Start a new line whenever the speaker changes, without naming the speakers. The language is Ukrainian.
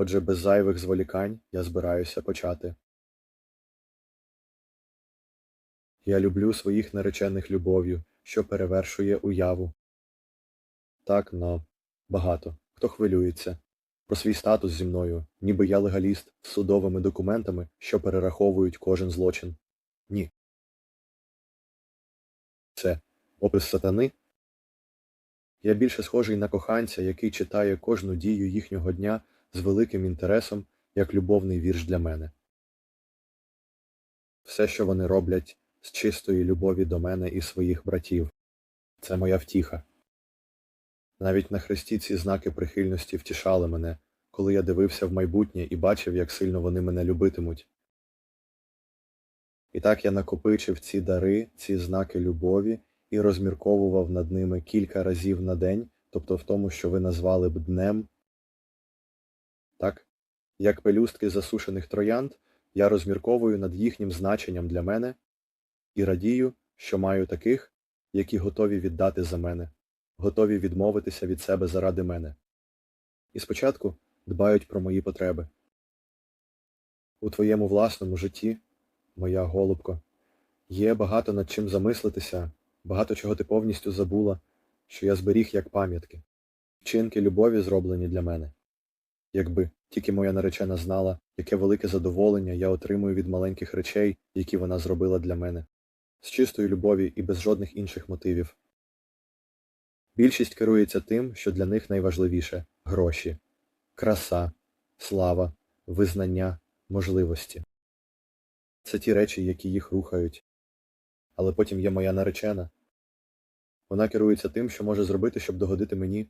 Отже, без зайвих зволікань я збираюся почати. Я люблю своїх наречених любов'ю, що перевершує уяву. Так, но багато. Хто хвилюється про свій статус зі мною, ніби я легаліст з судовими документами, що перераховують кожен злочин. Ні. Це опис сатани? Я більше схожий на коханця, який читає кожну дію їхнього дня з великим інтересом, як любовний вірш для мене. Все, що вони роблять з чистої любові до мене і своїх братів. Це моя втіха. Навіть на хресті ці знаки прихильності втішали мене, коли я дивився в майбутнє і бачив, як сильно вони мене любитимуть. І так я накопичив ці дари, ці знаки любові і розмірковував над ними кілька разів на день, тобто в тому, що ви назвали б днем. Так, як пелюстки засушених троянд, я розмірковую над їхнім значенням для мене і радію, що маю таких, які готові віддати за мене, готові відмовитися від себе заради мене. І спочатку дбають про мої потреби. У твоєму власному житті, моя голубко, є багато над чим замислитися, багато чого ти повністю забула, що я зберіг як пам'ятки, вчинки любові зроблені для мене. Якби тільки моя наречена знала, яке велике задоволення я отримую від маленьких речей, які вона зробила для мене, з чистої любові і без жодних інших мотивів. Більшість керується тим, що для них найважливіше гроші, краса, слава, визнання, можливості. Це ті речі, які їх рухають. Але потім є моя наречена. Вона керується тим, що може зробити, щоб догодити мені,